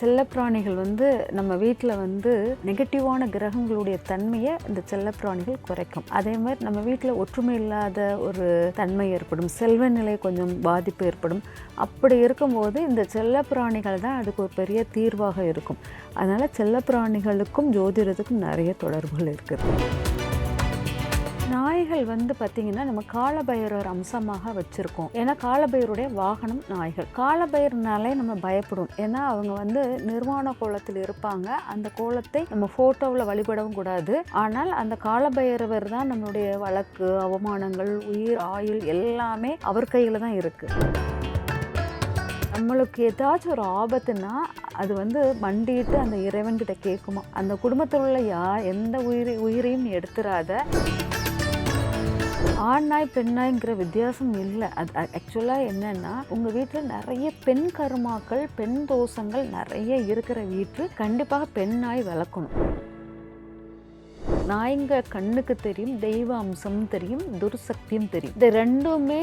செல்லப்பிராணிகள் வந்து நம்ம வீட்டில் வந்து நெகட்டிவான கிரகங்களுடைய தன்மையை இந்த செல்லப்பிராணிகள் குறைக்கும். அதே மாதிரி நம்ம வீட்டில் ஒற்றுமை இல்லாத ஒரு தன்மை ஏற்படும். செல்வ நிலை கொஞ்சம் பாதிப்பு ஏற்படும். அப்படி இருக்கும்போது இந்த செல்லப்பிராணிகள் தான் அதுக்கு ஒரு பெரிய தீர்வாக இருக்கும். அதனால் செல்லப்பிராணிகளுக்கும் ஜோதிடத்துக்கும் நிறைய தொடர்புகள் இருக்குது. நாய்கள் வந்து பார்த்திங்கன்னா நம்ம காலபைரவர் அம்சமாக வச்சுருக்கோம். ஏன்னா காலபைரருடைய வாகனம் நாய்கள். காலபைரனாலே நம்ம பயப்படும். ஏன்னா அவங்க வந்து நிர்வாண கோலத்தில் இருப்பாங்க. அந்த கோலத்தை நம்ம ஃபோட்டோவில் வழிபடவும் கூடாது. ஆனால் அந்த காலபைரவர் தான் நம்மளுடைய வழக்கு அவமானங்கள் உயிர் ஆயுள் எல்லாமே அவர் கையில் தான் இருக்குது நம்மளுக்கு ஏதாச்சும் ஒரு ஆபத்துனா அது வந்து மண்டிட்டு அந்த இறைவன்கிட்ட கேட்குமா? அந்த குடும்பத்தில் உள்ள யா எந்த உயிரை உயிரையும் எடுத்துடாத ஆண் நாய் பெண் நாய்ங்கிற வித்தியாசம் இல்லை. அது ஆக்சுவலாக என்னன்னா உங்கள் வீட்டில் நிறைய பெண் கருமாக்கள் பெண் தோஷங்கள் நிறைய இருக்கிற வீட்டில் கண்டிப்பாக பெண் நாய் வளர்க்கணும். நாய்ங்க கண்ணுக்கு தெரியும் தெய்வ அம்சமும் தெரியும் துர்சக்தியும் தெரியும். இந்த ரெண்டுமே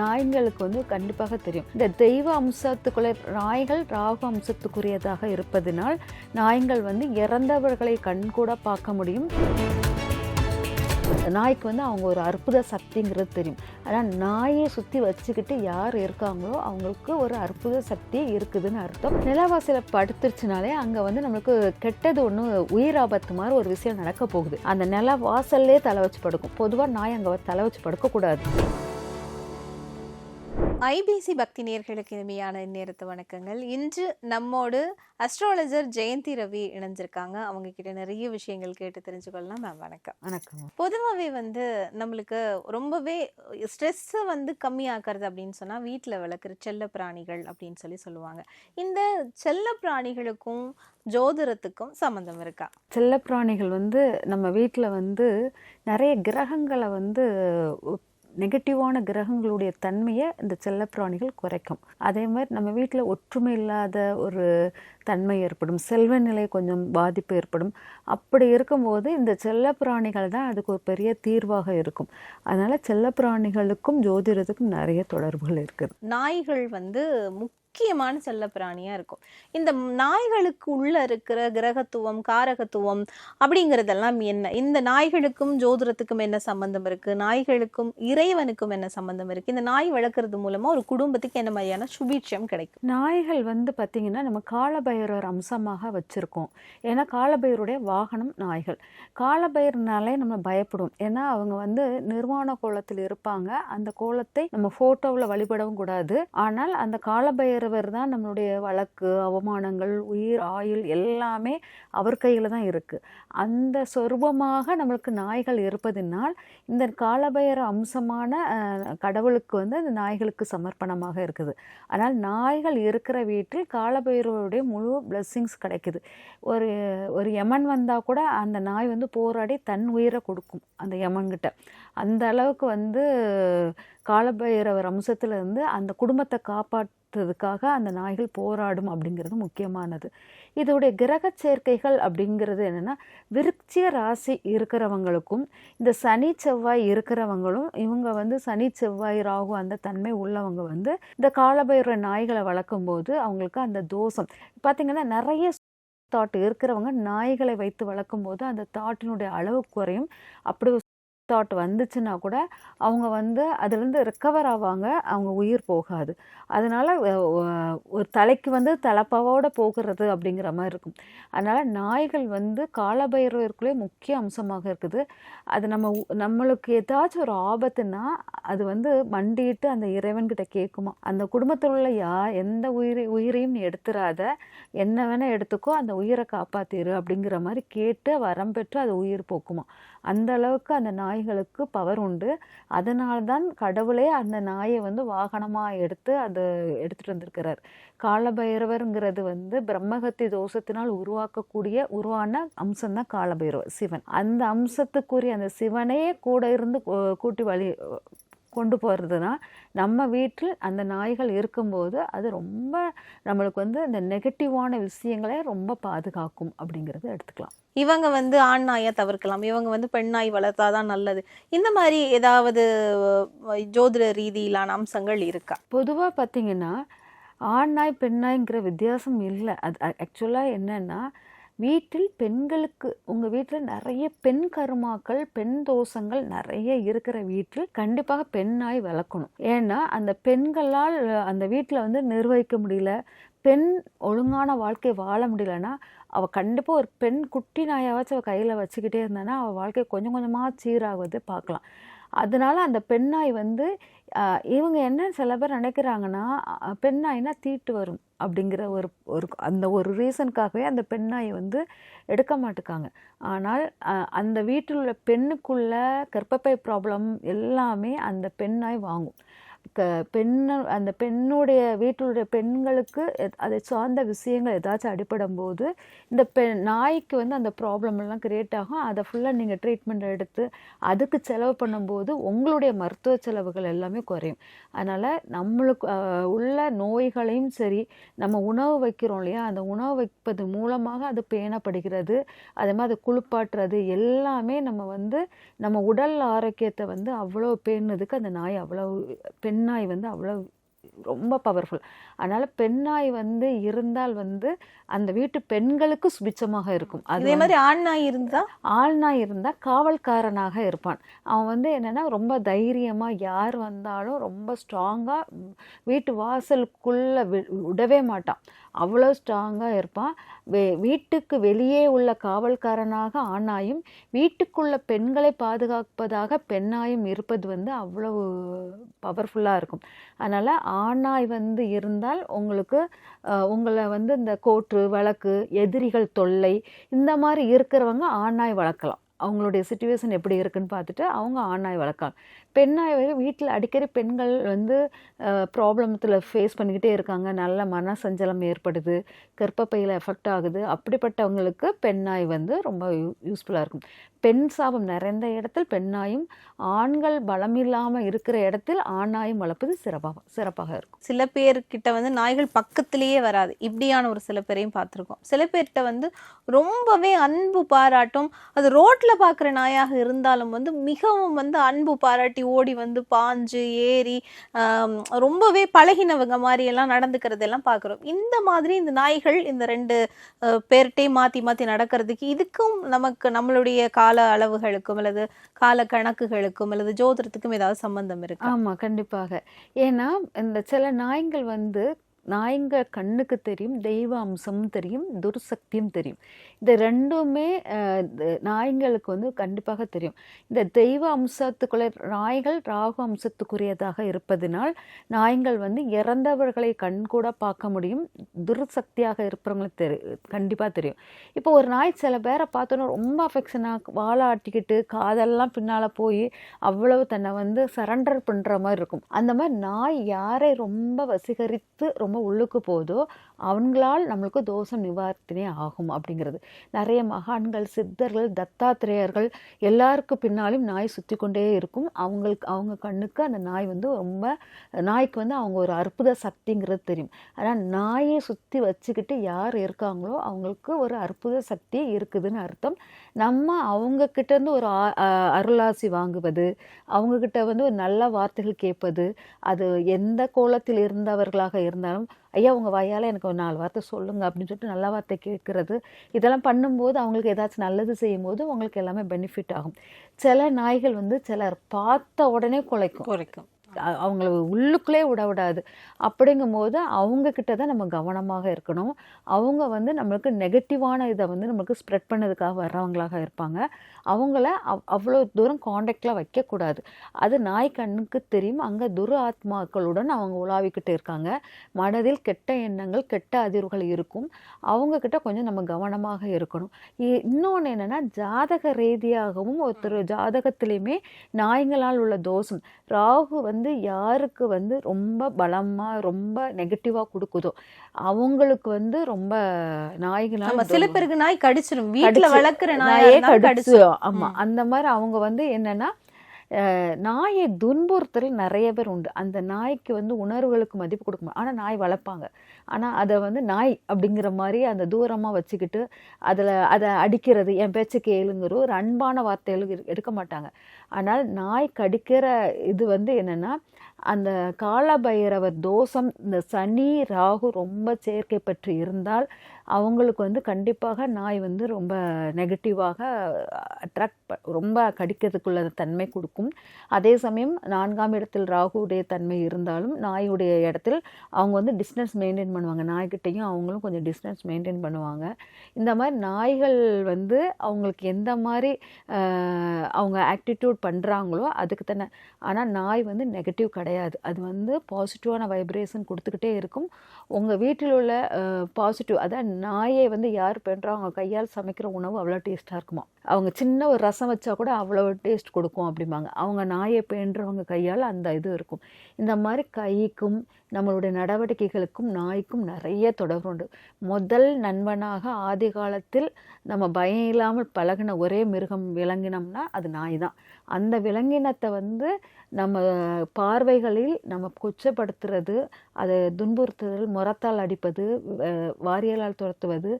நாய்ங்களுக்கு வந்து கண்டிப்பாக தெரியும். இந்த தெய்வ அம்சத்துக்குள்ள நாய்கள் ராகு அம்சத்துக்குரியதாக இருப்பதனால் நாய்கள் வந்து இறந்தவர்களை கண்கூட பார்க்க முடியும். நாய்க்கு வந்து அவங்க ஒரு அற்புத சக்திங்கிறது தெரியும். ஆனால் நாயை சுற்றி வச்சுக்கிட்டு யார் இருக்காங்களோ அவங்களுக்கு ஒரு அற்புத சக்தி இருக்குதுன்னு அர்த்தம். நிலவாசியில் படுத்துருச்சுனாலே அங்கே வந்து நம்மளுக்கு கெட்டது ஒன்று உயிராபத்து மாதிரி ஒரு விஷயம் நடக்க போகுது. அந்த நில வாசல்லே தலை வச்சு படுக்கும். பொதுவாக நாய் அங்கே தலை வச்சு படுக்கக்கூடாது ஐபிசி பக்தி நேர்களுக்கு இனிமையான நேரத்து வணக்கங்கள். இன்று நம்மோடு அஸ்ட்ராலஜர் ஜெயந்தி ரவி இணைஞ்சிருக்காங்க. அவங்க கிட்ட நிறைய விஷயங்கள் கேட்டு தெரிஞ்சுக்கொள்ளலாம். மேம் வணக்கம். வணக்கம். பொதுவாகவே வந்து நம்மளுக்கு ரொம்பவே ஸ்ட்ரெஸ்ஸை வந்து கம்மியாக்குறது அப்படின்னு சொன்னால் வீட்டில் வளர்க்குற செல்ல பிராணிகள் அப்படின்னு சொல்லி சொல்லுவாங்க. இந்த செல்ல பிராணிகளுக்கும் ஜோதிடத்துக்கும் சம்மந்தம் இருக்கா? செல்லப்பிராணிகள் வந்து நம்ம வீட்டில் வந்து நிறைய கிரகங்களை வந்து நெகட்டிவான கிரகங்களுடைய தன்மையை இந்த செல்லப்பிராணிகள் குறைக்கும். அதே மாதிரி நம்ம வீட்டில் ஒற்றுமை இல்லாத ஒரு தன்மை ஏற்படும். செல்வ நிலை கொஞ்சம் பாதிப்பு ஏற்படும். அப்படி இருக்கும்போது இந்த செல்லப்பிராணிகள் தான் அதுக்கு ஒரு பெரிய தீர்வாக இருக்கும். அதனால் செல்லப்பிராணிகளுக்கும் ஜோதிடத்துக்கும் நிறைய தொடர்புகள் இருக்குது. நாய்கள் வந்து முக்கியமான செல்லப்பிராணியாக இருக்கும். இந்த நாய்களுக்கு உள்ளே இருக்கிற கிரகத்துவம் காரகத்துவம் அப்படிங்கிறதெல்லாம் என்ன? இந்த நாய்களுக்கும் ஜோதிடத்துக்கும் என்ன சம்மந்தம் இருக்குது நாய்களுக்கும் இறைவனுக்கும் என்ன சம்மந்தம் இருக்குது இந்த நாய் வளர்க்குறது மூலமாக ஒரு குடும்பத்துக்கு என்ன மாதிரியான சுபீட்சம் கிடைக்கும்? நாய்கள் வந்து பார்த்திங்கன்னா நம்ம காலபைரவர் அம்சமாக வச்சுருக்கோம். ஏன்னா காலபைரருடைய வாகனம் நாய்கள். காலபைரனாலே நம்ம பயப்படும். ஏன்னா அவங்க வந்து நிர்வாண கோலத்தில் இருப்பாங்க. அந்த கோலத்தை நம்ம ஃபோட்டோவில் வழிபடவும் கூடாது. ஆனால் அந்த காலபைரவர் தான் நம்மளுடைய வழக்கு அவமானங்கள் உயிர் ஆயுள் எல்லாமே அவர் கையில் தான் இருக்குது அந்த சொருபமாக நம்மளுக்கு நாய்கள் இருப்பதினால் இந்த காலபயர அம்சமான கடவுளுக்கு வந்து அந்த நாய்களுக்கு சமர்ப்பணமாக இருக்குது. ஆனால் நாய்கள் இருக்கிற வீட்டில் காலபைரவருடைய முழு blessings கிடைக்குது. ஒரு ஒரு யமன் வந்தால் கூட அந்த நாய் வந்து போராடி தன் உயிரை கொடுக்கும் அந்த யமன்கிட்ட அந்த அளவுக்கு வந்து காலபைரவர் அம்சத்துல இருந்து அந்த குடும்பத்தை காப்பாற்றுறதுக்காக அந்த நாய்கள் போராடும் அப்படிங்கிறது முக்கியமானது. இதோடைய கிரக சேர்க்கைகள் அப்படிங்கிறது என்னென்னா விருட்சிய ராசி இருக்கிறவங்களுக்கும் இந்த சனி செவ்வாய் இருக்கிறவங்களும் இவங்க வந்து சனி செவ்வாய் ராகு அந்த தன்மை உள்ளவங்க வந்து இந்த காலபைர நாய்களை வளர்க்கும் போது அவங்களுக்கு அந்த தோஷம். பார்த்திங்கன்னா நிறைய தாட் இருக்கிறவங்க நாய்களை வைத்து வளர்க்கும் போது அந்த தாட்டினுடைய அளவு குறையும். அப்படி தாட் வந்துச்சுன்னா கூட அவங்க வந்து அதுலேருந்து ரெக்கவர் ஆவாங்க அவங்க உயிர் போகாது. அதனால் ஒரு தலைக்கு வந்து தலைப்பாவோட போகிறது அப்படிங்கிற மாதிரி இருக்கும். அதனால் நாய்கள் வந்து காலபைரவருக்குள்ளே முக்கிய அம்சமாக இருக்குது. அது நம்ம உ- நம்மளுக்கு ஏதாச்சும் ஒரு ஆபத்துனா அது வந்து மண்டிட்டு அந்த இறைவன்கிட்ட கேட்குமா. அந்த குடும்பத்தில் உள்ள யா எந்த உயிரை உயிரையும் எடுத்துடாத என்ன வேணால் எடுத்துக்கோ அந்த உயிரை காப்பாற்றிடு அப்படிங்கிற மாதிரி கேட்டு வரம் பெற்று அது உயிர் போக்குமா. அந்த அளவுக்கு அந்த நாய் நாய்களுக்கு பவர் உண்டு. அதனால தான் கடவுளே அந்த நாயை வந்து வாகனமாக எடுத்து அதை எடுத்துட்டு வந்திருக்கிறார். காலபைரவருங்கிறது வந்து பிரம்மகத்தி தோஷத்தினால் உருவாக்கக்கூடிய உருவான அம்சம்தான் காலபைரவர் சிவன். அந்த அம்சத்துக்குரிய அந்த சிவனையே கூட இருந்து கூட்டி வழி கொண்டு போகிறதுனா நம்ம வீட்டில் அந்த நாய்கள் இருக்கும்போது அது ரொம்ப நம்மளுக்கு வந்து அந்த நெகட்டிவான விஷயங்களை ரொம்ப பாதுகாக்கும் அப்படிங்கிறத எடுத்துக்கலாம். இவங்க வந்து ஆண் நாயை தவிர்க்கலாம். இவங்க வந்து பெண் நாய் வளர்த்தாதான் நல்லது. இந்த மாதிரி ஏதாவது ஜோதிட ரீதியிலான அம்சங்கள் இருக்கா? பொதுவாக பார்த்தீங்கன்னா ஆண் நாய் பெண் நாய்ங்கிற வித்தியாசம் இல்லை. அது ஆக்சுவலாக என்னன்னா வீட்டில் பெண்களுக்கு உங்கள் வீட்டில் நிறைய பெண் கருமாக்கள் பெண் தோஷங்கள் நிறைய இருக்கிற வீட்டில் கண்டிப்பாக பெண் நாய் வளர்க்கணும். ஏன்னா அந்த பெண்களால் அந்த வீட்டில் வந்து நிர்வகிக்க முடியல பெண் ஒழுங்கான வாழ்க்கை வாழ முடியலன்னா அவள் கண்டிப்பாக ஒரு பெண் குட்டி நாயாவாச்சும் அவள் கையில் வச்சுக்கிட்டே இருந்தானா அவள் வாழ்க்கை கொஞ்சம் கொஞ்சமாக சீராகுவது பார்க்கலாம். அதனால அந்த பெண்ணாய் வந்து இவங்க என்ன சில பேர் நினைக்கிறாங்கன்னா பெண்ணாய்னா தீட்டு வரும் அப்படிங்கிற ஒரு ஒரு அந்த ஒரு ரீசனுக்காகவே அந்த பெண்ணாய் வந்து எடுக்க மாட்டுக்காங்க. ஆனால் அந்த வீட்டில் உள்ள பெண்ணுக்குள்ள கர்ப்பப்பை ப்ராப்ளம் எல்லாமே அந்த பெண்ணாய் வாங்கும். க பெண்ணு அந்த பெண்ணுடைய வீட்டிலுடைய பெண்களுக்கு அதை சார்ந்த விஷயங்கள் ஏதாச்சும் அடிபடும் போது இந்த பெ நாய்க்கு வந்து அந்த ப்ராப்ளம் எல்லாம் கிரியேட் ஆகும். அதை ஃபுல்லாக நீங்கள் ட்ரீட்மெண்ட் எடுத்து அதுக்கு செலவு பண்ணும்போது உங்களுடைய மருத்துவ செலவுகள் எல்லாமே குறையும். அதனால் நம்மளுக்கு உள்ள நோய்களையும் சரி நம்ம உணவு வைக்கிறோம் இல்லையா? அந்த உணவு வைப்பது மூலமாக அது பேணப்படுகிறது. அதே மாதிரி அது குளிப்பாட்டுறது எல்லாமே நம்ம வந்து நம்ம உடல் ஆரோக்கியத்தை வந்து அவ்வளோ பேணுறதுக்கு அந்த நாய் அவ்வளோ பெண் நாய் வந்து அவ்வளோ ரொம்ப பவர்ஃபுல் அதனால் பெண் நாய் வந்து இருந்தால் வந்து அந்த வீட்டு பெண்களுக்கு சுபிச்சமாக இருக்கும். அது மாதிரி ஆண் நாய் இருந்தா? ஆள் நாய் இருந்தால் காவல்காரனாக இருப்பான். அவன் வந்து என்னன்னா ரொம்ப தைரியமாக யார் வந்தாலும் ரொம்ப ஸ்ட்ராங்காக வீட்டு வாசலுக்குள்ளே விடவே மாட்டான். அவ்வளோ ஸ்ட்ராங்காக இருப்பான். வே வீட்டுக்கு வெளியே உள்ள காவல்காரனாக ஆணாயும் வீட்டுக்குள்ள பெண்களை பாதுகாப்பதாக பெண்ணாயும் இருப்பது வந்து அவ்வளவு பவர்ஃபுல்லாக இருக்கும். அதனால் ஆணாய் வந்து இருந்தால் உங்களுக்கு உங்களை வந்து இந்த கோற்று வழக்கு எதிரிகள் தொல்லை இந்த மாதிரி இருக்கிறவங்க ஆணாய் வளர்க்கலாம். அவங்களுடைய சுச்சுவேஷன் எப்படி இருக்குன்னு பார்த்துட்டு அவங்க ஆணாய் வளர்க்கலாம். பெண்ணாக வீட்டில் அடிக்கடி பெண்கள் வந்து ப்ராப்ளத்தில் ஃபேஸ் பண்ணிக்கிட்டே இருக்காங்க. நல்ல மன சஞ்சலம் ஏற்படுது. கர்ப்பப்பையில் எஃபெக்ட் ஆகுது. அப்படிப்பட்டவங்களுக்கு பெண்ணாய் வந்து ரொம்ப யூஸ்ஃபுல்லாக இருக்கும். பெண் சாபம் நிறைந்த இடத்தில் பெண்ணாயும் ஆண்கள் பலம் இல்லாமல் இருக்கிற இடத்தில் ஆணாயும் வளர்ப்பது சிறப்பாக சிறப்பாக இருக்கும். சில பேர்கிட்ட வந்து நாய்கள் பக்கத்திலேயே வராது. இப்படியான ஒரு சில பேரையும் பார்த்துருக்கோம். சில பேர்கிட்ட வந்து ரொம்பவே அன்பு பாராட்டும் அது ரோட்டில் பார்க்குற நாயாக இருந்தாலும் வந்து மிகவும் வந்து அன்பு பாராட்டி ஓடி வந்து பாஞ்சு ஏறி ரொம்பவே பழகினவங்க மாதிரி எல்லாம் நடந்துக்கிறது எல்லாம் பார்க்குறோம். இந்த மாதிரி இந்த நாய்கள் இந்த ரெண்டு அஹ், மாற்றி மாற்றி நடக்கிறதுக்கு இதுக்கும் நமக்கு நம்மளுடைய கால அளவுகளுக்கும் அல்லது கால கணக்குகளுக்கும் அல்லது ஜோதிடத்துக்கும் ஏதாவது சம்பந்தம் இருக்கு? ஆமாம் கண்டிப்பாக. ஏன்னா இந்த சில நாய்கள் வந்து நாயங்க கண்ணுக்கு தெரியும் தெய்வ அம்சமும் தெரியும் துர்சக்தியும் தெரியும். இந்த ரெண்டுமே நாயங்களுக்கு வந்து கண்டிப்பாக தெரியும். இந்த தெய்வ அம்சத்துக்குள்ள நாய்கள் ராகு அம்சத்துக்குரியதாக இருப்பதினால் நாய்கள் வந்து இறந்தவர்களை கண் கூட பார்க்க முடியும். துர்சக்தியாக இருப்பவங்களுக்கு தெரி கண்டிப்பாக தெரியும். இப்போ ஒரு நாய் சில பேரை பார்த்தோன்னா ரொம்ப அஃபெக்ஷனாக வாழை ஆட்டிக்கிட்டு காதெல்லாம் பின்னால் போய் அவ்வளவு தன்னை வந்து சரண்டர் பண்ணுற மாதிரி இருக்கும். அந்த மாதிரி நாய் யாரை ரொம்ப வசீகரித்து ரொம்ப உள்ளுக்கு போதோ அவங்களால் நம்மளுக்கு தோஷம் நிவார்த்தனே ஆகும் அப்படிங்கிறது. நிறைய மகான்கள் சித்தர்கள் தத்தாத்திரேயர்கள் எல்லாருக்கு பின்னாலும் நாய் சுற்றி கொண்டே இருக்கும். அவங்களுக்கு அவங்க கண்ணுக்கு அந்த நாய் வந்து ரொம்ப நாய்க்கு வந்து அவங்க ஒரு அற்புத சக்திங்கிறது தெரியும். ஆனால் நாயை சுற்றி வச்சுக்கிட்டு யார் இருக்காங்களோ அவங்களுக்கு ஒரு அற்புத சக்தி இருக்குதுன்னு அர்த்தம். நம்ம அவங்கக்கிட்ட இருந்து ஒரு அருளாசி வாங்குவது அவங்கக்கிட்ட வந்து ஒரு நல்ல வார்த்தைகள் கேட்பது அது எந்த கோலத்தில் இருந்தவர்களாக இருந்தாலும் ஐயா உங்கள் வாயால் எனக்கு ஒரு நாலு வார்த்தை சொல்லுங்க அப்படின்னு சொல்லிட்டு நல்ல வார்த்தை கேட்குறது. இதெல்லாம் பண்ணும்போது அவங்களுக்கு ஏதாச்சும் நல்லது செய்யும்போது உங்களுக்கு எல்லாமே பெனிஃபிட் ஆகும். சில நாய்கள் வந்து சிலர் பார்த்த உடனே குலைக்கும். குறைக்கும் அவங்கள உள்ளுக்குள்ளே விட விடாது அப்படிங்கும்போது அவங்க கிட்ட தான் நம்ம கவனமாக இருக்கணும். அவங்க வந்து நம்மளுக்கு நெகட்டிவான இதை வந்து நம்மளுக்கு ஸ்ப்ரெட் பண்ணதுக்காக வர்றவங்களாக இருப்பாங்க. அவங்கள அவ் அவ்வளோ தூரம் காண்டாக்டில் வைக்கக்கூடாது. அது நாய் கண்ணுக்கு தெரியும். அங்கே துரு ஆத்மாக்களுடன் அவங்க உலாவிக்கிட்டு இருக்காங்க. மனதில் கெட்ட எண்ணங்கள் கெட்ட அதிர்வுகள் இருக்கும். அவங்க கிட்ட கொஞ்சம் நம்ம கவனமாக இருக்கணும். இன்னொன்று என்னன்னா ஜாதக ரீதியாகவும் ஒருத்தர் ஜாதகத்திலையுமே நாய்களால் உள்ள தோஷம். ராகு வந்து யாருக்கு வந்து ரொம்ப பலமா ரொம்ப நெகட்டிவா கொடுக்குதோ அவங்களுக்கு வந்து ரொம்ப நாய்களால் ஆமா சில பேருக்கு நாய் கடிச்சிடும் கடிச்சு- வளர்க்குற நாயா கடிச்சு. கடிச்சிடும் ஆமா ம். அந்த மாதிரி அவங்க வந்து என்னன்னா நாயை துன்புறுத்தல் நிறைய பேர் உண்டு. அந்த நாய்க்கு வந்து உணர்வுகளுக்கு மதிப்பு கொடுக்க மாட்டாங்க ஆனால் நாய் வளர்ப்பாங்க. ஆனால் அதை வந்து நாய் அப்படிங்கிற மாதிரி அந்த தூரமாக வச்சுக்கிட்டு அதில் அதை அடிக்கிறது என் பேச்சு கேளுங்கிற ஒரு அன்பான வார்த்தைகள் எடுக்க மாட்டாங்க. ஆனால் நாய் கடிக்கிற இது வந்து என்னென்னா அந்த காலபைரவர் தோஷம் இந்த சனி ராகு ரொம்ப சேர்க்கை பற்றி இருந்தால் அவங்களுக்கு வந்து கண்டிப்பாக நாய் வந்து ரொம்ப நெகட்டிவாக அட்ராக்ட் ரொம்ப கடிக்கிறதுக்குள்ள தன்மை கொடுக்கும். அதே சமயம் நான்காம் இடத்தில் ராகுடைய தன்மை இருந்தாலும் நாயுடைய இடத்தில் அவங்க வந்து டிஸ்டன்ஸ் மெயின்டைன் பண்ணுவாங்க. நாய்கிட்டையும் அவங்களும் கொஞ்சம் டிஸ்டன்ஸ் மெயின்டைன் பண்ணுவாங்க. இந்த மாதிரி நாய்கள் வந்து அவங்களுக்கு எந்த மாதிரி அவங்க ஆக்டிடியூட் பண்ணுறாங்களோ அதுக்கு தானே ஆனால் நாய் வந்து நெகட்டிவ் கிடையாது. அது வந்து பாசிட்டிவான வைப்ரேஷன் கொடுத்துக்கிட்டே இருக்கும். உங்கள் வீட்டில் உள்ள பாசிட்டிவ் அதான் நாயை வந்து யார் பண்ணுறோம் அவங்க கையால் சமைக்கிற உணவு அவ்வளோ டேஸ்ட்டாக இருக்குமா? அவங்க சின்ன ஒரு ரசம் வச்சா கூட அவ்வளோ டேஸ்ட் கொடுக்கும் அப்படிம்பாங்க. அவங்க நாயை பேண்டுறவங்க கையால் அந்த இது இருக்கும். இந்த மாதிரி கைக்கும் நம்மளுடைய நடவடிக்கைகளுக்கும் நாய்க்கும் நிறைய தொடர்பு உண்டு. முதல் நண்பனாக ஆதி காலத்தில் நம்ம பயம் இல்லாமல் பழகின ஒரே மிருகம் விளங்கினோம்னா அது நாய் தான். அந்த விலங்கினத்தை வந்து நம்ம பார்வைகளில் நம்ம கொச்சப்படுத்துறது அதை துன்புறுத்துதல் முரத்தால் அடிப்பது வாரியலால் துரத்துவது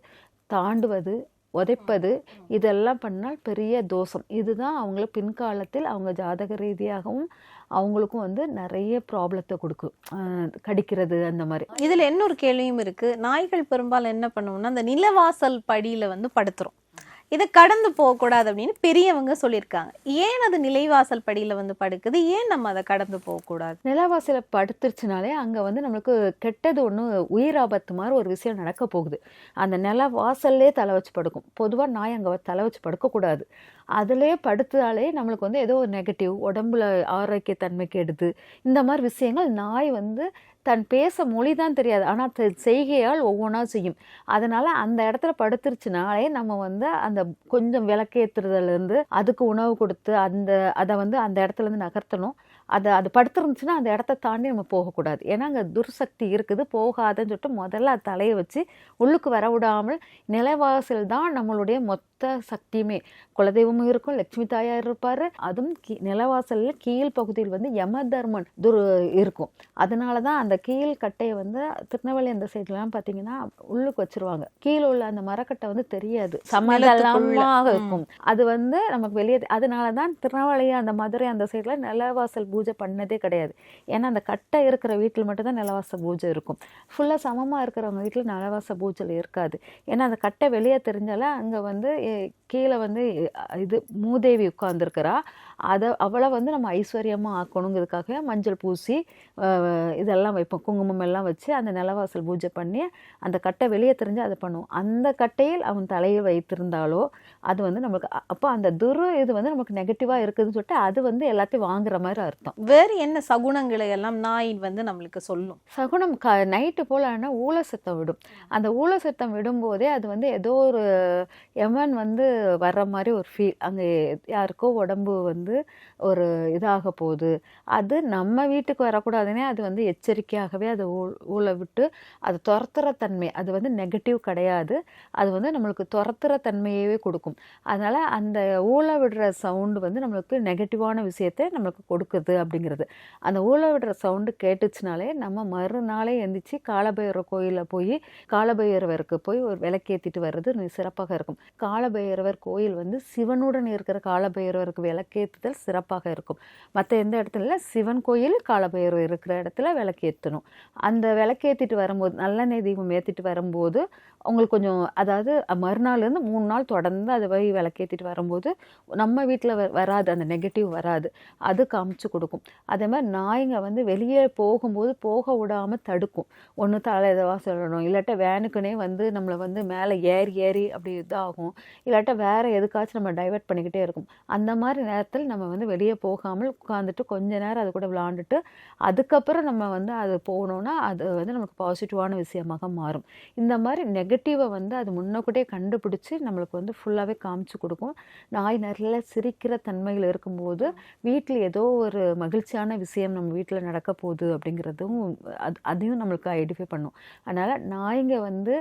தாண்டுவது உதைப்பது இதெல்லாம் பண்ணால் பெரிய தோஷம். இதுதான் அவங்கள பின்காலத்தில் அவங்க ஜாதக ரீதியாகவும் அவங்களுக்கும் வந்து நிறைய ப்ராப்ளத்தை கொடுக்கும். கடிக்கிறது அந்த மாதிரி. இதில் இன்னொரு கேள்வியும் இருக்குது நாய்கள் பெரும்பாலும் என்ன பண்ணுவோம்னா அந்த நிலவாசல் படியில் வந்து படுத்துரும். இதை கடந்து போகக்கூடாது அப்படின்னு பெரியவங்க சொல்லியிருக்காங்க. ஏன் அது நிலைவாசல் படியில் வந்து படுக்குது? ஏன் நம்ம அதை கடந்து போகக்கூடாது? நிலவாசல படுத்துருச்சுனாலே அங்கே வந்து நம்மளுக்கு கெட்டது ஒன்று உயிர் ஆபத்து மாதிரி ஒரு விஷயம் நடக்க போகுது. அந்த நில வாசல்லே தலை வச்சு படுக்கும். பொதுவாக நாய் அங்கே தலை வச்சு படுக்கக்கூடாது. அதிலே படுத்தாலே நம்மளுக்கு வந்து ஏதோ ஒரு நெகட்டிவ் உடம்புல ஆரோக்கியத்தன்மை கெடுது. இந்த மாதிரி விஷயங்கள் நாய் வந்து தன் பேச மொழி தான் தெரியாது ஆனால் செய்கையால் ஒவ்வொன்றா செய்யும். அதனால் அந்த இடத்துல படுத்துருச்சுனாலே நம்ம வந்து அந்த கொஞ்சம் விளக்கேற்றுறதுலேருந்து அதுக்கு உணவு கொடுத்து அந்த அதை வந்து அந்த இடத்துல இருந்து நகர்த்தணும். அதை அது படுத்துருந்துச்சுன்னா அந்த இடத்த தாண்டி நம்ம போகக்கூடாது. ஏன்னா அங்கே துர்சக்தி இருக்குது. போகாதுன்னு சொல்லிட்டு முதல்ல அது தலையை வச்சு உள்ளுக்கு வர விடாமல் நிலைவாசல் தான் நம்மளுடைய மொத்த சக்தியுமே. குலதெய்வமும் இருக்கும் லட்சுமி தாயார் இருப்பார். அதுவும் கீ நிலவாசலில் கீழ் பகுதியில் வந்து யம தர்மன் துர் இருக்கும். அதனால தான் அந்த கீழ் கட்டையை வந்து திருநெல்வேலி அந்த சைட்லாம் பார்த்தீங்கன்னா உள்ளுக்கு வச்சிருவாங்க. கீழே உள்ள அந்த மரக்கட்டை வந்து தெரியாது. சமதளமாக. இருக்கும். அது வந்து நமக்கு வெளியே அதனால தான் திருநெல்வேலி அந்த மதுரை அந்த சைடில் நிலவாசல் பூஜை பண்ணதே கிடையாது. ஏன்னா அந்த கட்டை இருக்கிற வீட்டில் மட்டும்தான் நிலவாச பூஜை இருக்கும். ஃபுல்லாக சமமாக இருக்கிறவங்க வீட்டில் நிலவாச பூஜையில் இருக்காது. ஏன்னா அந்த கட்டை வெளியே தெரிஞ்சாலே அங்கே வந்து கீழே வந்து இது மூதேவி உட்காந்துருக்கிறா அதை அவளை வந்து நம்ம ஐஸ்வர்யமாக ஆக்கணுங்கிறதுக்காக மஞ்சள் பூசி இதெல்லாம் வைப்போம். குங்குமம் எல்லாம் வச்சு அந்த நிலவாசல் பூஜை பண்ணி அந்த கட்டை வெளியே தெரிஞ்சு அதை பண்ணுவோம். அந்த கட்டையில் அவன் தலையை வைத்திருந்தாலோ அது வந்து நம்மளுக்கு அப்போ அந்த துரு இது வந்து நமக்கு நெகட்டிவாக இருக்குதுன்னு சொல்லிட்டு அது வந்து எல்லாத்தையும் வாங்குற மாதிரி அர்த்தம். வேறு என்ன சகுனங்களை எல்லாம் நாய் வந்து நம்மளுக்கு சொல்லும்? சகுனம் க நைட்டு போல் ஆனால் ஊழ சத்தம் விடும். அந்த ஊழ சத்தம் விடும்போதே அது வந்து ஏதோ ஒரு எமன் வந்து வர்ற மாதிரி ஒரு ஃபீல் அங்கே யாருக்கோ உடம்பு வந்து ஒரு இதாக போகுது. அது நம்ம வீட்டுக்கு வரக்கூடாதுன்னே அது வந்து எச்சரிக்கையாகவே அதை ஊ ஊழ விட்டு அது துரத்துற தன்மை அது வந்து நெகட்டிவ் கிடையாது. அது வந்து நம்மளுக்கு துரத்துற தன்மையவே கொடுக்கும். அதனால் அந்த ஊழ விடுற சவுண்டு வந்து நம்மளுக்கு நெகட்டிவான விஷயத்தை நம்மளுக்கு கொடுக்குது அப்படிங்கிறது. அந்த ஊழ விடுற சவுண்டு கேட்டுச்சுனாலே நம்ம மறுநாளே எந்திரிச்சு காலபைரவர் கோயிலில் போய் காலபைரவருக்கு போய் ஒரு விளக்கேற்றிட்டு வர்றது சிறப்பாக இருக்கும். காலபைரவர் கோயில் வந்து சிவனுடன் இருக்கிற காலபைரவருக்கு ஏற்றுதல் சிறப்பாக இருக்கும். மற்ற எந்த இடத்துல சிவன் கோயில் காலபைரவர் இருக்கிற இடத்துல விளக்கேற்றணும். அந்த விளக்கேற்றிட்டு வரும்போது நல்லெண்ணெய் தீபம் ஏற்றிட்டு வரும்போது உங்களுக்கு கொஞ்சம் அதாவது மறுநாள்லேருந்து மூணு நாள் தொடர்ந்து அதை போய் விளக்கேற்றிட்டு வரும்போது நம்ம வீட்டில் வராது அந்த நெகட்டிவ் வராது. அது காமிச்சு கொடுக்கும். அதே மாதிரி நாய்ங்க வந்து வெளியே போகும்போது போக விடாமல் தடுக்கும். ஒன்று தலை எதவா சொல்லணும் இல்லாட்ட வேனுக்குனே வந்து நம்மளை வந்து மேலே ஏறி ஏறி அப்படி இதாகும். இல்லாட்ட வேறு எதுக்காச்சும் நம்ம டைவர்ட் பண்ணிக்கிட்டே இருக்கும். அந்த மாதிரி நேரத்தில் நம்ம வந்து வெளியே போகாமல் உட்காந்துட்டு கொஞ்ச நேரம் அது கூட விளாண்டுட்டு அதுக்கப்புறம் நம்ம வந்து அது போனோன்னா அது வந்து நமக்கு பாசிட்டிவான விஷயமாக மாறும். இந்த மாதிரி நெகட்டிவை வந்து அது முன்னக்கூட்டே கண்டுபிடிச்சி நம்மளுக்கு வந்து ஃபுல்லாகவே காமிச்சு கொடுக்கும். நாய் நிறைய சிரிக்கிற தன்மையில் இருக்கும்போது வீட்டில் ஏதோ ஒரு மகிழ்ச்சியான விஷயம் நம்ம வீட்டில் நடக்க போகுது அப்படிங்கிறதும் அது அதையும் நம்மளுக்கு ஐடென்டிஃபை பண்ணும். அதனால் நாய்ங்க வந்து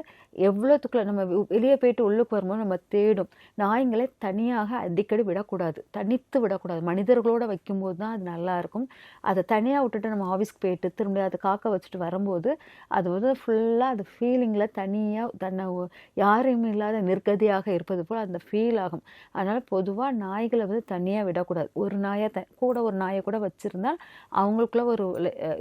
எவ்வளோத்துக்குள்ள நம்ம வெளியே போயிட்டு உள்ளுக்கு வரும்போது நம்ம தேடும். நாய்ங்களை தனியாக அடிக்கடி விடக்கூடாது. தனித்து விட விடக்கூடாது. மனிதர்களோடு வைக்கும்போது தான் அது நல்லாயிருக்கும் அதை தனியாக விட்டுட்டு நம்ம ஆஃபீஸ்க்கு போயிட்டு திரும்ப அதை காக்க வச்சுட்டு வரும்போது அது வந்து ஃபுல்லாக அது ஃபீலிங்கில் தனியாக தன்னை யாரையும் யாருமே இல்லாத நிர்கதியாக இருப்பது போல் அந்த ஃபீல் ஆகும். அதனால் பொதுவாக நாய்களை வந்து தனியாக விடக்கூடாது. ஒரு நாயை த கூட ஒரு நாயை கூட வச்சுருந்தால் அவங்களுக்குள்ள ஒரு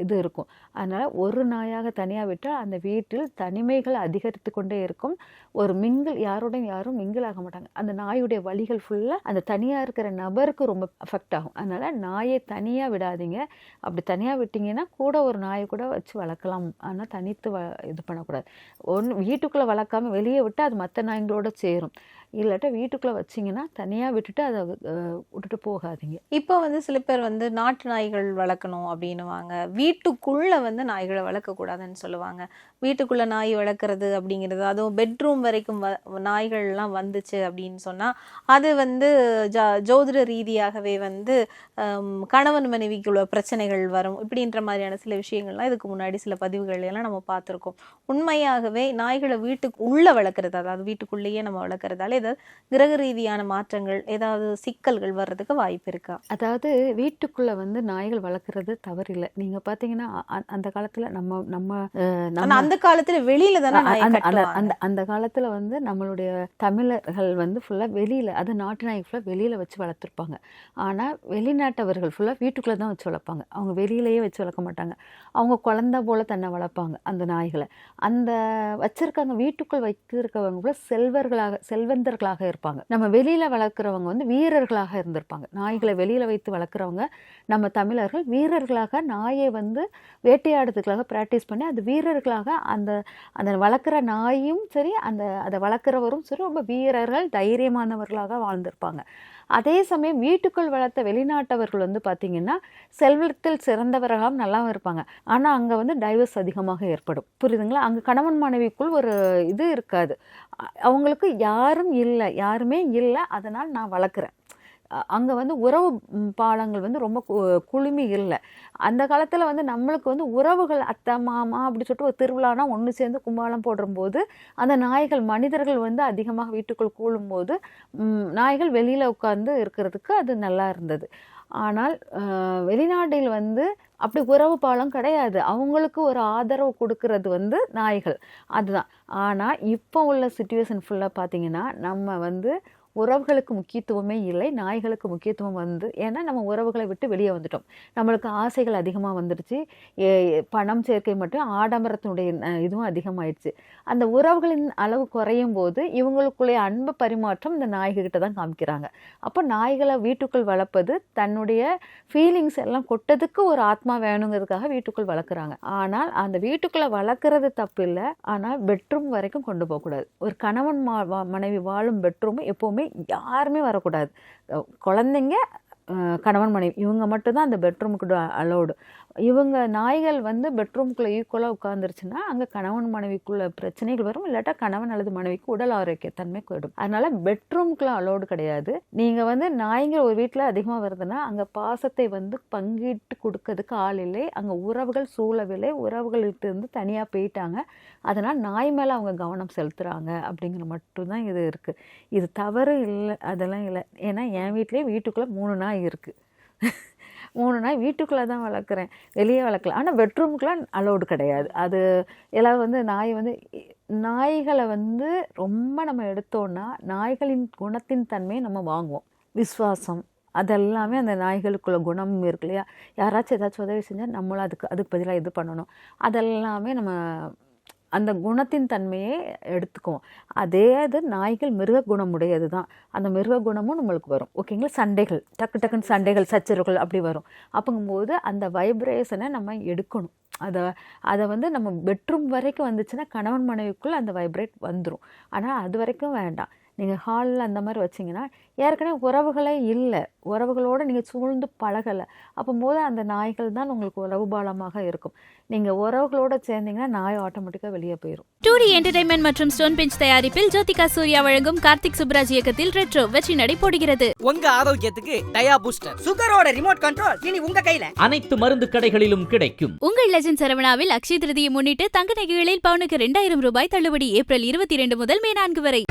இது இருக்கும். அதனால் ஒரு நாயாக தனியாக விட்டால் அந்த வீட்டில் தனிமைகள் அதிகரித்து கொண்டே இருக்கும். ஒரு மிங்கிள் யாரோடையும் யாரும் மிங்கிள் ஆக மாட்டாங்க. அந்த நாயுடைய வழிகள் ஃபுல்லாக அந்த தனியாக இருக்கிற நபருக்கு ரொம்ப அஃபெக்ட் ஆகும். அதனால் நாயை தனியாக விடாதீங்க. அப்படி தனியாக விட்டீங்கன்னா கூட ஒரு நாயை கூட வச்சு வளர்க்கலாம். ஆனால் தனித்து வ இது பண்ணக்கூடாது. ஒன்று வீட்டுக்குள்ளே வளர்க்காம வெளியே விட்டு அது மற்ற நாய்களோட சேரும். இல்லாட்டா வீட்டுக்குள்ளே வச்சிங்கன்னா தனியாக விட்டுட்டு அதை விட்டுட்டு போகாதீங்க. இப்போ வந்து சில பேர் வந்து நாட்டு நாய்கள் வளர்க்கணும் அப்படின்னுவாங்க. வீட்டுக்குள்ளே வந்து நாய்களை வளர்க்கக்கூடாதுன்னு சொல்லுவாங்க. வீட்டுக்குள்ளே நாய் வளர்க்குறது அப்படிங்கிறது அதுவும் பெட்ரூம் வரைக்கும் வ நாய்கள்லாம் வந்துச்சு அப்படின்னு சொன்னால் அது வந்து ஜா ஜோதிட ரீதியாகவே வந்து கணவன் கணவன் மனைவிக்குள்ள பிரச்சனைகள் வரும். இப்படின்ற மாதிரியான சில விஷயங்கள்லாம் இதுக்கு முன்னாடி சில பதிவுகள் எல்லாம் நம்ம பார்த்துருக்கோம். உண்மையாகவே நாய்களை வீட்டுக்கு உள்ளே வளர்க்குறது அதாவது வீட்டுக்குள்ளேயே நம்ம வளர்க்குறதால ஏதாவது கிரக ரீதியான மாற்றங்கள் ஏதாவது சிக்கல்கள் வர்றதுக்கு வாய்ப்பு இருக்கா? அதாவது வீட்டுக்குள்ளே வந்து நாய்கள் வளர்க்குறது தவறில்லை. நீங்கள் பார்த்தீங்கன்னா அ- அந்த காலத்தில் நம்ம நம்ம அந்த காலத்துல வெளியில தானே அந்த காலத்துல வந்து நம்மளுடைய தமிழர்கள் வந்து ஃபுல்லா வெளியில அது நாட்டு நாய் ஃபுல்லா வெளியில வச்சு வளர்த்துருப்பாங்க. ஆனா வெளிநாட்டவர்கள் ஃபுல்லா வீட்டுக்குள்ள தான் வச்சு வளர்ப்பாங்க. அவங்க வெளியிலயே வச்சு வளர்க்க மாட்டாங்க. அவங்க குழந்தை போல தன்னை வளர்ப்பாங்க அந்த நாய்களை. அந்த வச்சிருக்காங்க வீட்டுக்குள் கூட செல்வர்களாக மனிதர்களாக இருப்பாங்க. நம்ம வெளியில வளர்க்குறவங்க வந்து வீரர்களாக இருந்திருப்பாங்க. நாய்களை வெளியில வைத்து வளர்க்குறவங்க நம்ம தமிழர்கள் வீரர்களாக நாயை வந்து வேட்டையாடுறதுக்காக ப்ராக்டிஸ் பண்ணி அது வீரர்களாக அந்த அந்த வளர்க்குற நாயும் சரி அந்த அதை வளர்க்குறவரும் சரி ரொம்ப வீரர்கள் தைரியமானவர்களாக வாழ்ந்திருப்பாங்க. அதே சமயம் வீட்டுக்குள் வளர்த்த வெளிநாட்டவர்கள் வந்து பார்த்திங்கன்னா செல்வத்தில் சிறந்தவராகவும் நல்லாவும் இருப்பாங்க. ஆனால் அங்கே வந்து டைவர்ஸ் அதிகமாக ஏற்படும். புரியுதுங்களா? அங்கே கணவன் மனைவிக்குள் ஒரு இது இருக்காது. அவங்களுக்கு யாரும் இல்லை யாருமே இல்லை அதனால் நான் வளர்க்குறேன். அங்கே வந்து உறவு பாலங்கள் வந்து ரொம்ப கு- குழுமி இல்லை. அந்த காலத்தில் வந்து நம்மளுக்கு வந்து உறவுகள் அத்தை மாமா அப்படி சொல்லிட்டு ஒரு திருவிழானா ஒன்று சேர்ந்து கும்பாலம் போடும்போது அந்த நாய்கள் மனிதர்கள் வந்து அதிகமாக வீட்டுக்குள் கூழும்போது நாய்கள் வெளியில் உட்காந்து இருக்கிறதுக்கு அது நல்லா இருந்தது. ஆனால் வெளிநாட்டில் வந்து அப்படி உறவு பாலம் கிடையாது. அவங்களுக்கு ஒரு ஆதரவு கொடுக்கறது வந்து நாய்கள். அதுதான். ஆனால் இப்போ உள்ள சுச்சுவேஷன் ஃபுல்லாக பார்த்தீங்கன்னா நம்ம வந்து உறவுகளுக்கு முக்கியத்துவமே இல்லை நாய்களுக்கு முக்கியத்துவம் வந்து ஏன்னா நம்ம உறவுகளை விட்டு வெளியே வந்துட்டோம். நம்மளுக்கு ஆசைகள் அதிகமாக வந்துடுச்சு. ஏ- பணம் சேர்க்கை மட்டும் ஆடம்பரத்தினுடைய இதுவும் அதிகமாயிடுச்சு. அந்த உறவுகளின் அளவு குறையும் போது இவங்களுக்குள்ளே அன்பு பரிமாற்றம் இந்த நாய்கிட்ட தான் காமிக்கிறாங்க. அப்போ நாய்களை வீட்டுக்குள் வளர்ப்பது தன்னுடைய ஃபீலிங்ஸ் எல்லாம் கொட்டதுக்கு ஒரு ஆத்மா வேணுங்கிறதுக்காக வீட்டுக்குள் வளர்க்குறாங்க. ஆனால் அந்த வீட்டுக்குள்ளே வளர்க்குறது தப்பு இல்லை ஆனால் பெட்ரூம் வரைக்கும் கொண்டு போகக்கூடாது. ஒரு கணவன் மா வா- மனைவி வாழும் பெட்ரூம் எப்போவுமே யாருமே வரக்கூடாது. குழந்தைங்க கணவன் மனைவி இவங்க மட்டும்தான் அந்த பெட்ரூமுக்கு அலோடு இவங்க நாய்கள் வந்து பெட்ரூம்குள்ளே ஈக்குவலாக உட்காந்துருச்சுன்னா அங்கே கணவன் மனைவிக்குள்ள பிரச்சனைகள் வரும். இல்லாட்டா கணவன் அல்லது மனைவிக்கு உடல் ஆரோக்கியத்தன்மை போயிடும் அதனால பெட்ரூம்குள்ள அலோடு கிடையாது. நீங்கள் வந்து நாய்கள் ஒரு வீட்டில் அதிகமாக வருதுன்னா அங்கே பாசத்தை வந்து பங்கிட்டு கொடுக்கறதுக்கு ஆள் இல்லை. அங்கே உறவுகள் சூழவில்லை உறவுகள்கிட்ட தனியாக போயிட்டாங்க. அதனால் நாய் மேலே அவங்க கவனம் செலுத்துகிறாங்க அப்படிங்கிற மட்டும்தான் இது இருக்குது இது தவறு இல்லை அதெல்லாம் இல்லை. ஏன்னா என் வீட்லேயே வீட்டுக்குள்ளே மூணு நாய் இருக்குது மூணு நாய் வீட்டுக்குள்ளே தான் வளர்க்குறேன். வெளியே வளர்க்கல. ஆனால் பெட்ரூமுக்குலாம் அலோடு கிடையாது. அது எல்லாம் வந்து நாய் வந்து நாய்களை வந்து ரொம்ப நம்ம எடுத்தோன்னா நாய்களின் குணத்தின் தன்மையை நம்ம வாங்குவோம். விசுவாசம் அதெல்லாமே அந்த நாய்களுக்குள்ள குணம் இருக்கு இல்லையா? யாராச்சும் ஏதாச்சும் உதவி செஞ்சால் நம்மளும் அதுக்கு அதுக்கு பதிலாக இது பண்ணணும். அதெல்லாமே நம்ம அந்த குணத்தின் தன்மையை எடுத்துக்குவோம். அதே இது நாய்கள் மிருக குணமுடையது தான் அந்த மிருக குணமும் நம்மளுக்கு வரும். ஓகேங்களா? சண்டைகள். டக்கு டக்குன்னு சண்டைகள் சச்சரவுகள் அப்படி வரும். அப்போங்கும்போது அந்த வைப்ரேஷனை நம்ம எடுக்கணும். அதை அதை வந்து நம்ம பெட்ரூம் வரைக்கும் வந்துச்சுன்னா கணவன் மனைவிக்குள்ளே அந்த வைப்ரேட் வந்துடும் ஆனால் அது வரைக்கும் வேண்டாம். நீங்கள் ஹாலில் அந்த மாதிரி வச்சிங்கன்னா ஏற்கனவே உறவுகளே இல்லை. உறவுகளோடு நீங்கள் சூழ்ந்து பழகலை. அப்போது அந்த நாய்கள் தான் உங்களுக்கு உறவு பாலமாக இருக்கும். நீங்கள் உறவுகளோட சேர்ந்தீங்கன்னா நாய் ஆட்டோமேட்டிக்காக வெளியே போயிடும் டூ டி என்டர்டைன்மெண்ட் மற்றும் ஸ்டோன் பெஞ்ச் தயாரிப்பில் ஜோதிகா சூர்யா வழங்கும் கார்த்திக் சுப்ராஜ் இயக்கத்தில் ரெட்ரோ வெற்றி நடை போடுகிறது. உங்க ஆரோக்கியத்துக்கு டயா பூஸ்டர் சுகரோட ரிமோட் கண்ட்ரோல் இனி உங்க கையில. அனைத்து மருந்து கடைகளிலும் கிடைக்கும். உங்கள் லெஜண்ட் சரவணாவில் அக்ஷய திருதியை முன்னிட்டு தங்க நகைகளில் பவுனுக்கு இரண்டாயிரம் ரூபாய் தள்ளுபடி ஏப்ரல் இருபத்தி இரண்டு முதல் மே நான்கு வரை.